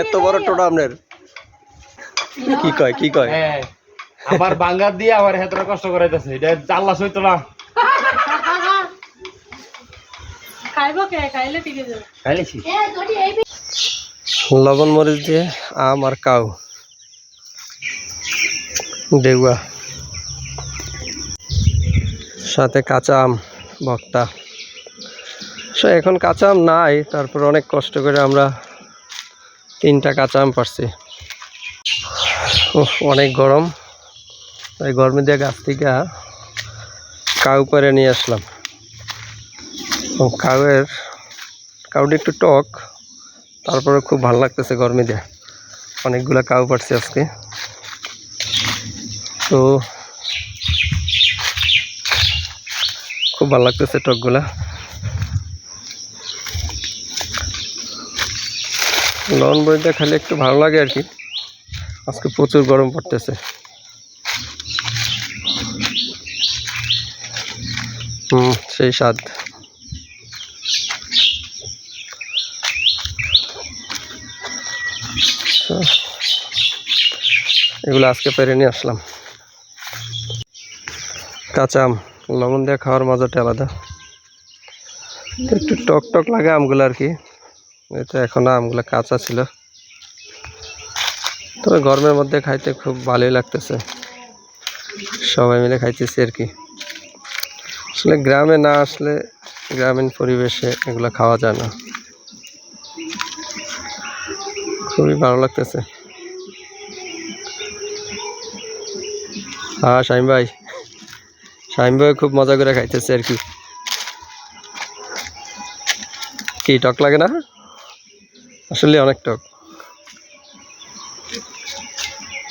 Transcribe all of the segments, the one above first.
এত বড় টোটা আপনার। কি কয় কি কয়? হ্যাঁ আবার বাঙ্গার দিয়ে আবার হেতরা কষ্ট করাইতেছে। এটা জানলা সইতো না। লবণ মরিচ দিয়ে আম আর কাউ। ডেগুয়া সাথে কাঁচা আম ভক্তা সো এখন কাঁচা আম নাই, তারপর অনেক কষ্ট করে আমরা তিনটা কাঁচা আম পারছি অনেক গরম। তাই গরমে দিয়ে গাছ থেকে কাউ করে নিয়ে আসলাম। কাউয়ের কাউটা একটু টক, তারপরে খুব ভালো লাগতেছে গরমে দিয়ে। অনেকগুলো কাউ পাচ্ছি আজকে। তো, খুব ভালো লাগতেছে টকগুলা। লবণ বইটা খালি একটু ভালো লাগে আর কি। আজকে প্রচুর গরম পড়তেছে। হুম, সেই স্বাদ। এগুলো আজকে পেরে নিয়ে আসলাম। কাঁচা আম, লবণ দিয়ে খাওয়ার মজাটা আলাদা। একটু টক টক লাগে আমগুলো আর কি। তো এখনও আমগুলো কাঁচা ছিল। তবে গরমের মধ্যে খাইতে খুব ভালোই লাগতেছে। সবাই মিলে খাইতেছি আর কি। আসলে গ্রামে না আসলে গ্রামীণ পরিবেশে এগুলো খাওয়া যায় না। খুবই ভালো লাগতেছে। হ্যাঁ শাহিম ভাই। শাহিম ভাই খুব মজা করে খাইতেছে আর কি। কি, টক লাগে না? আসলে অনেক টক।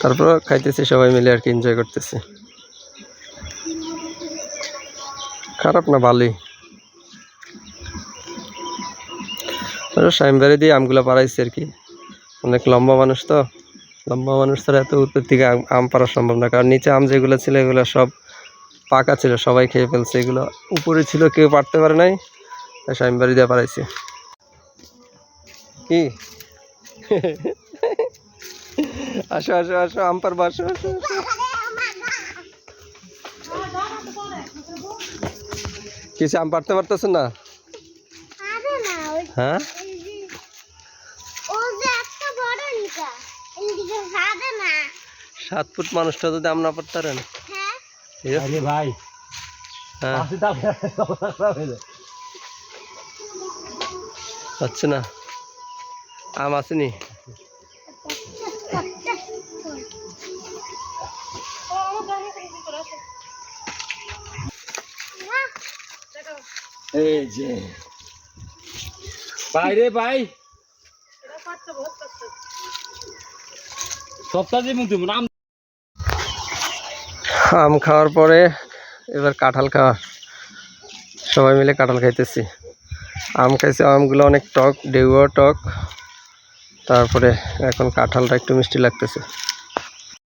তারপর খাইতেছি, সবাই মিলে আর কি এনজয় করতেছি। খারাপ না, ভালোই। ভাই দিয়ে আমগুলো পাড়াইছি আর কি। অনেক লম্বা মানুষ তো। লম্বা মানুষ ছাড়া এত উত্তর থেকে আম- পাড়া সম্ভব না। কারণ নিচে আম যেগুলো ছিল, এগুলো সব পাকা ছিল, সবাই খেয়ে ফেলছে। এগুলো উপরে ছিল, কেউ পারতে পারে নাই। তাই স্বামীবাড়ি দিয়ে পারাইছে কি? আসো আসো আসো আম পারব আসো। কিছু আম পারতে পারতেছেন না? হ্যাঁ? সাত ফুট মানুষটা যদি আম না পারতে পারেন এই যে, আরে ভাই হ্যাঁ। হচ্ছে না? আম আসেনি? এই যে। ভাই রে ভাই সপ্তাহ মুখ আম খাওয়ার পরে এবার কাঁঠাল খাওয়া। সবাই মিলে কাঁঠাল খাইতেছি। আম খাইছে আমগুলো অনেক টক ডেউয়া টক। তারপরে এখন কাঁঠালটা একটু মিষ্টি লাগতেছে।